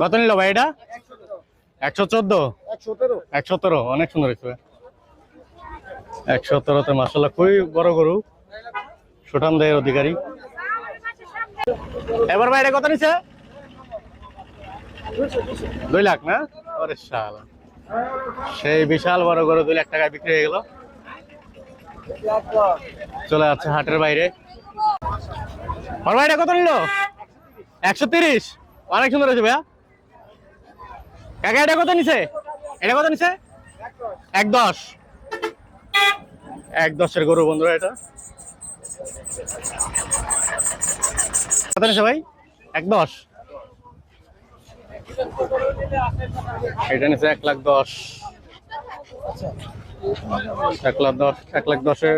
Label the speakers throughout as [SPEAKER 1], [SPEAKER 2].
[SPEAKER 1] কত নিল ভাই এটা? একশো চোদ্দ?
[SPEAKER 2] একশো তেরো।
[SPEAKER 1] অনেক সুন্দর হয়েছে একশো তেরোতে মাসাল্লাহ খুবই বড় গরু। সুঠাম দেয়ের অধিকারী। এবার ভাই এটা কত নিছে? দুই লাখ না? শাল। সেই বিশাল বড় গরু দুই লাখ টাকায় বিক্রি হয়ে গেল। চলে যাচ্ছে হাটের বাইরে। বড় ভাই এটা কত নিল? একশো তিরিশ। অনেক সুন্দর হয়েছে ভাইয়া। কাকা, এটা কত নিছে? এটা কত নিছে? এক দশ। এক দশের গরু বন্ধুরা এটা। কত নিছে ভাই? এক দশ। এটা নিছে এক লাখ দশ। এক লাখ দশ, এক লাখ দশের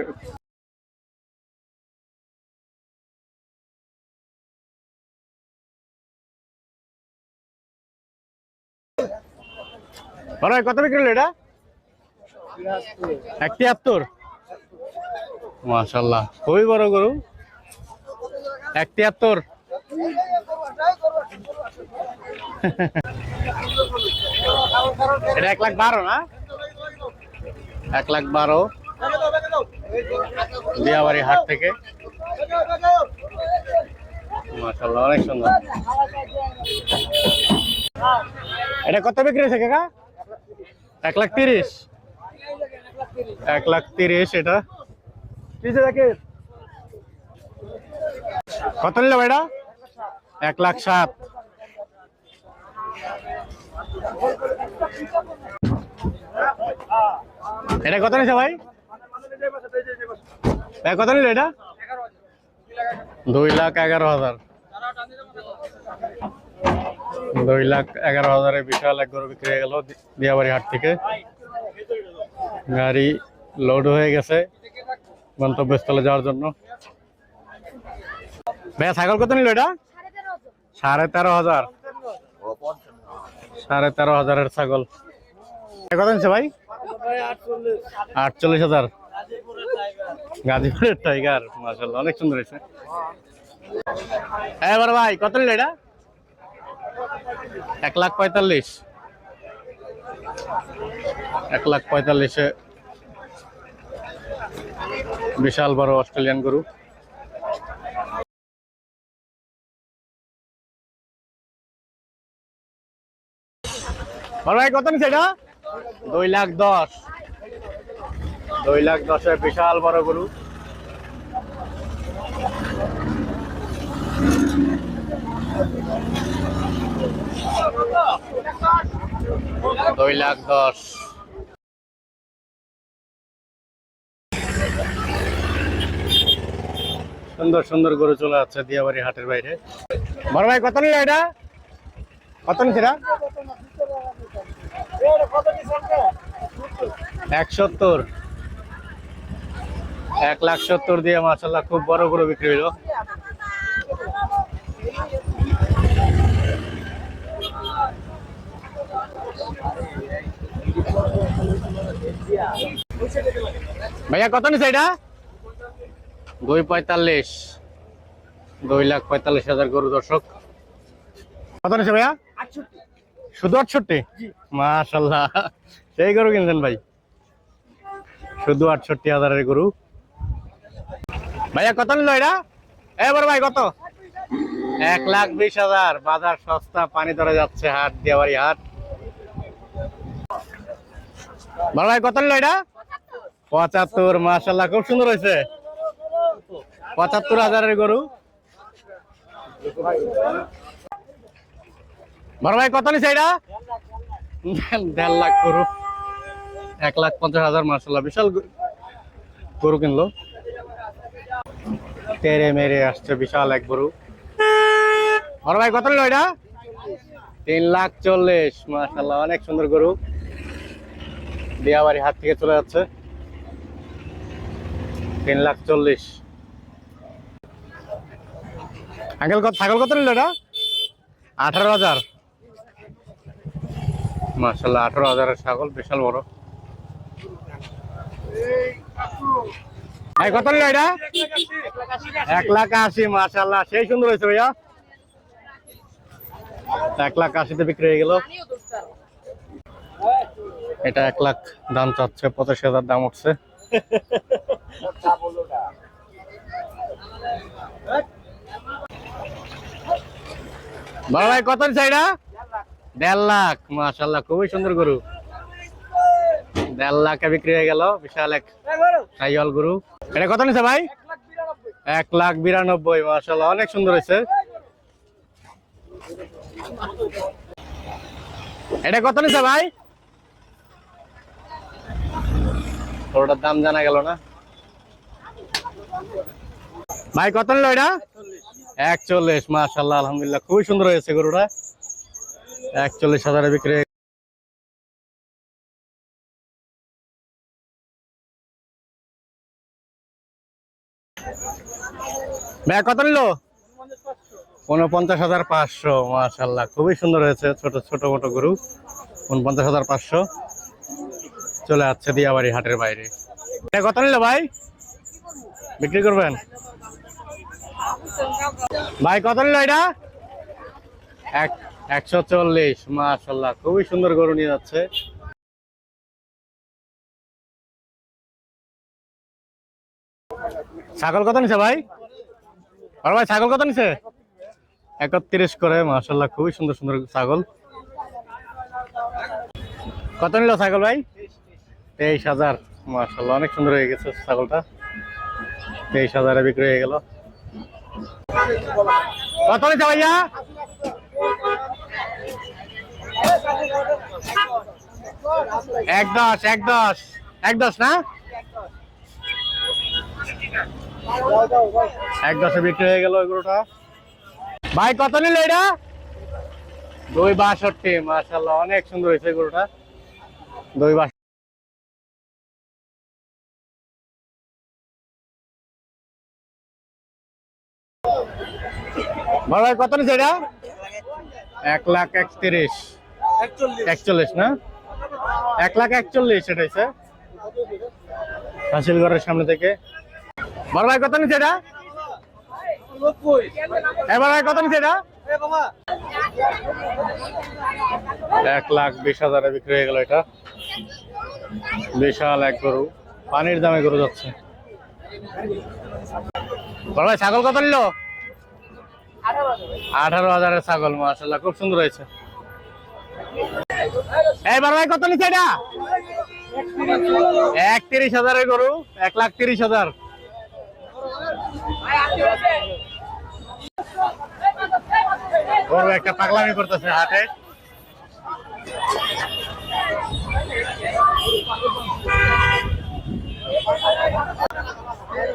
[SPEAKER 1] বড় কত বিক্রি এটা? এক তিয়াত্তর মাশাল্লাহ খুবই বড় গরু। এক তিয়াত্তর এটা এক লাখ বারো না? এক লাখ বারো দিয়াবাড়ি হাট থেকে। মাশাল্লাহ অনেক সুন্দর। এটা কত বিক্রি হয়েছে কাকা? এক লাখ তিরিশ। এক লাখ তিরিশ এটা। কত নিল এটা এক লাখ সাত। এটা কত নিছে ভাই? ভাই কত নিল এটা? দুই লাখ এগারো হাজার। দুই লাখ এগারো হাজারে বিশাল এক গরু বিক্রি হয়ে গেল দিয়াবাড়ি হাট থেকে। গাড়ি লোড হয়ে গেছে গন্তব্যস্থলে যাওয়ার জন্য। ভাইয়া, ছাগল কত নিল এটা? সাড়ে তেরো হাজার। সাড়ে তেরো হাজারের ছাগল। কত নিচ্ছে ভাই? আটচল্লিশ হাজার। গাজীপুরের টাইগার মার্শাল্লাহ অনেক সুন্দর হয়েছে। এবার ভাই, কত নিল এটা? এক লাখ পঁয়তাল্লিশ। এক লাখ পঁয়তাল্লিশে বিশাল বড় অস্ট্রেলিয়ান গরু। ভাই, কত নিচ্ছে এটা? দুই লাখ দশ। দুই লাখ দশের বিশাল বড় গরু। দুই লাখ দশ। সুন্দর সুন্দর গরু চলে যাচ্ছে দিয়াবাড়ি হাটের বাইরে। বড় ভাই, কত নিল এটা? কত নিচ্ছে এক সত্তর। এক লাখ সত্তর দিয়ে মাসাল্লাহ খুব বড় গরু বিক্রি হইল। ভাইয়া, কত নিছে এটা? দুই পঁয়তাল্লিশ। দুই লাখ পঁয়তাল্লিশ হাজার গরু দর্শক। কত নিছে ভাইয়া? শুধু আটষট্টি? মাশাল্লাহ সেই গরু কিনছেন ভাই? শুধু আটষট্টি হাজারের গরু। ভাইয়া কত নিল এটা? এবার ভাই কত? এক লাখ বিশ হাজার। বাজার সস্তা পানি ধরে যাচ্ছে হাট দিয়াবাড়ি হাট। বড় ভাই কত নিল এটা? পঁচাত্তর মাশাল্লাহ খুব সুন্দর হয়েছে। পঁচাত্তর হাজারের গরু। বড় কত নিছে এটা? দেড় লাখ গরু। এক লাখ পঞ্চাশ হাজার মার্শাল্লাহ বিশাল গরু। কিনলো। তেরে মেরে আসছে বিশাল এক গরু। বড় কত নিল এটা? তিন লাখ চল্লিশ মার্শাল্লাহ অনেক সুন্দর গরু। দিয়াবাড়ি হাত থেকে চলে যাচ্ছে। তিন লাখ চল্লিশ। আঙ্কেল ছাগল কত নিল এটা? আঠারো হাজার। মার্শাল্লাহ আঠারো হাজারের ছাগল, বিশাল বড়। ভাই কত এটা? এক লাখ আশি মাশাল্লাহ সেই সুন্দর হয়েছে ভাইয়া। এক লাখ আশিতে বিক্রি হয়ে গেল। এটা এক লাখ দাম চাচ্ছে, পঁচাশি হাজার দাম উঠছে। ভাই, কত নিচ্ছে এটা? দেড় লাখ মাশাল্লাহ খুবই সুন্দর গরু। দেড় লাখে বিক্রি হয়ে গেল, বিশাল এক সাইওয়াল গরু। এটা কত নিছে ভাই? এক লাখ বিরানব্বই মাশাল্লাহ অনেক সুন্দর হয়েছে। এটা কত নিছে ভাই? ওটার দাম জানা গেল না। ভাই, কত নিল এটা? একচল্লিশ মাশাল্লাহ আলহামদুলিল্লাহ, খুবই সুন্দর হয়েছে গরুটা। একচল্লিশ হাজারে বিক্রি ভাই, কত নিল? উনপঞ্চাশ হাজার পাঁচশো মাশাল্লাহ খুবই সুন্দর হয়েছে, ছোট ছোট মোটো গরু, উনপঞ্চাশ হাজার পাঁচশো। চলে যাচ্ছে দিয়াবাড়ি হাটের বাইরে। এটা কত নিল ভাই? বিক্রি করবেন? ভাই, কত নিল এটা? এক একশো চল্লিশ মাশাল্লাহ খুবই সুন্দর গরু নিয়ে যাচ্ছে। ছাগল কত নিছে ভাই? আর ভাই, ছাগল কত নিছে? একত্রিশ করে মাশাল্লাহ খুবই সুন্দর সুন্দর ছাগল। কত নিল ছাগল ভাই? তেইশ হাজার মাশাল্লাহ অনেক সুন্দর হয়ে গেছে ছাগলটা। তেইশ হাজারে বিক্রি হয়ে গেল। কত নিছে ভাইয়া? এক দশ এক দশ এক দশ না? এক দশে বিক্রি হয়ে গেল এগুলোটা। ভাই, কত নিল এটা? দুই বাষট্টি মাশাল্লাহ অনেক সুন্দর হয়েছে গরুটা দুই বড় ভাই, কত নিচ্ছে এটা? এক লাখ একত্রিশ। একচল্লিশ। না? এক লাখ একচল্লিশ এটা হচ্ছে হাসিলগড়ের সামনে থেকে। বড় ভাই কত নিচ্ছে এটা? এবার ভাই কত নিচ্ছে এটা? এক লাখ বিশ হাজারে বিক্রি হয়ে গেল এটা। বিশাল এক গরু। পানির দামে গরু যাচ্ছে। বড় ভাই ছাগল কত নিল? আঠারো হাজারের ছাগল মাসাল্লাহ খুব সুন্দর হয়েছে। এই বড় ভাই, কত নিচ্ছে এটা? একত্রিশ হাজারের গরু, এক লাখ তিরিশ হাজার। গরু একটা পাগলামি করতেছে হাটে।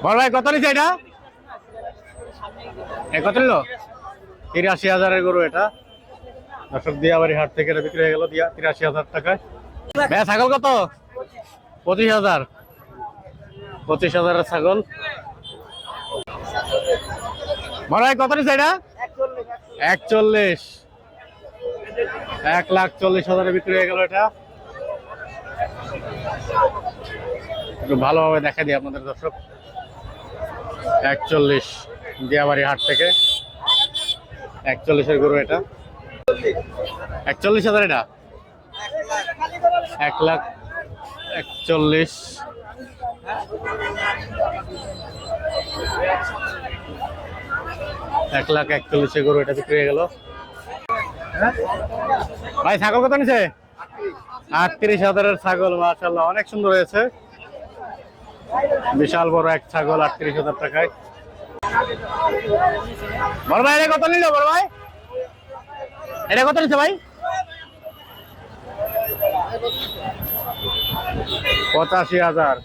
[SPEAKER 1] বড় ভাই, কত নিচ্ছে এটা? কত নিল? তিরাশি হাজারের গরু এটা। দর্শক দিয়াবাড়ি হাট থেকে বিক্রি হয়ে গেল দিয়া তিরাশি হাজার টাকায়। ভাইয়া ছাগল কত? পঁচিশ হাজার। পঁচিশ হাজারের ছাগল। বড় ভাই কত নিচ্ছে এটা? একচল্লিশ। এক লাখ চল্লিশ হাজারে বিক্রি হয়ে গেল এটা। একটু ভালোভাবে দেখা দিই আপনাদের দর্শক। একচল্লিশ দিয়াবাড়ি হাট থেকে। একচল্লিশের গরু এটা। একচল্লিশ হাজার এটা? এক লাখ একচল্লিশ। এক লাখ একচল্লিশে গরু এটা বিক্রি হয়ে গেল। ভাই, ছাগল কত নিছে? আটত্রিশ হাজারের ছাগল মাশাল্লাহ অনেক সুন্দর হয়েছে। বিশাল বড় এক ছাগল, আটত্রিশ হাজার টাকায়। বড় ভাই কত নিল, বড় ভাই? এটা কত নিচ্ছে ভাই? পঁচাশি হাজার।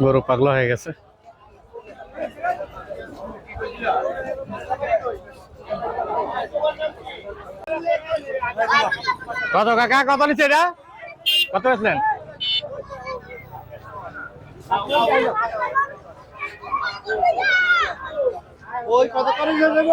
[SPEAKER 1] গরু পাগলা হয়ে গেছে। কত কাকা, কত নিচ্ছে এটা? কত বেচলেন
[SPEAKER 2] ওই কত করে দেব